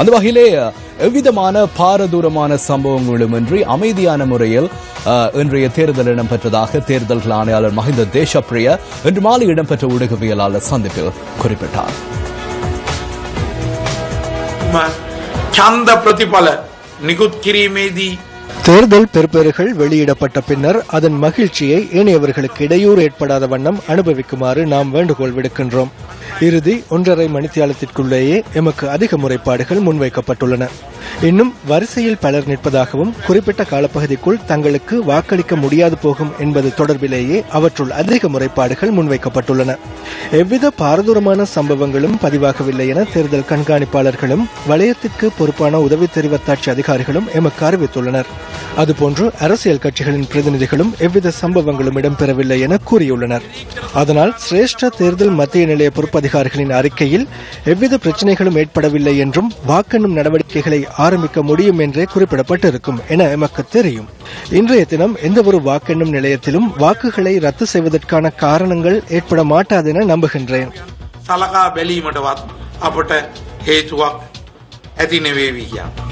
அந்த வகையிலே எவ்விதமான பாரதூரமான சம்பவங்களும் இன்றி அமைதியான முறையில் இன்றைய தேர்தல் இடம்பெற்றதாக தேர்தல்கள் ஆணையாளர் மஹிந்த தேசப்பிரிய இன்று மாலை இடம்பெற்ற ஊடகவியலாளர் சந்திப்பில் குறிப்பிட்டார். ඡಂದ ಪ್ರತಿಫಲ ನಿಗುತ್ ಕಿರಿಮೇದಿ தேர்தல் பெறுபேறுகள் வெளியிடப்பட்ட பின்னர் அதன் மகிழ்ச்சியை ஏனையவர்களுக்கு இடையூறு ஏற்படாத வண்ணம் அனுபவிக்குமாறு நாம் வேண்டுகோள் விடுக்கின்றோம். இறுதி ஒன்றரை மணித்தியாலத்திற்குள்ளேயே எமக்கு அதிக முறைப்பாடுகள் முன்வைக்கப்பட்டுள்ளன. இன்னும் வரிசையில் பலர் நிற்பதாகவும் குறிப்பிட்ட காலப்பகுதிக்குள் தங்களுக்கு வாக்களிக்க முடியாது போகும் என்பது தொடர்பிலேயே அவற்றுள் அதிக முறைப்பாடுகள் முன்வைக்கப்பட்டுள்ளன. எவ்வித பாரதூரமான சம்பவங்களும் பதிவாகவில்லை என தேர்தல் கண்காணிப்பாளர்களும் வலயத்திற்கு பொறுப்பான உதவி தெரிவத்தாட்சி அதிகாரிகளும் எமக்கு அறிவித்துள்ளனர். அதுபோன்று அரசியல் கட்சிகளின் பிரதிநிதிகளும் எவ்வித சம்பவங்களும் இடம்பெறவில்லை என கூறியுள்ளனர் அதனால் சிரேஷ்ட தேர்தல் மத்திய நிலைய பொறுப்பதிகாரிகளின் அறிக்கையில் எவ்வித பிரச்சனைகளும் ஏற்படவில்லை என்றும் வாக்கெண்ணும் நடவடிக்கைகளை ஆரம்பிக்க முடியும் என்றே குறிப்பிடப்பட்டிருக்கும் என எமக்கு தெரியும் இன்றைய தினம் எந்தவொரு வாக்கெண்ணும் நிலையத்திலும் வாக்குகளை ரத்து செய்வதற்கான காரணங்கள் ஏற்பட மாட்டாதென நம்புகின்றேன் සලකා බැලීමටවත් අපට හේතුවක් ඇති නෙවේවී කියන්න.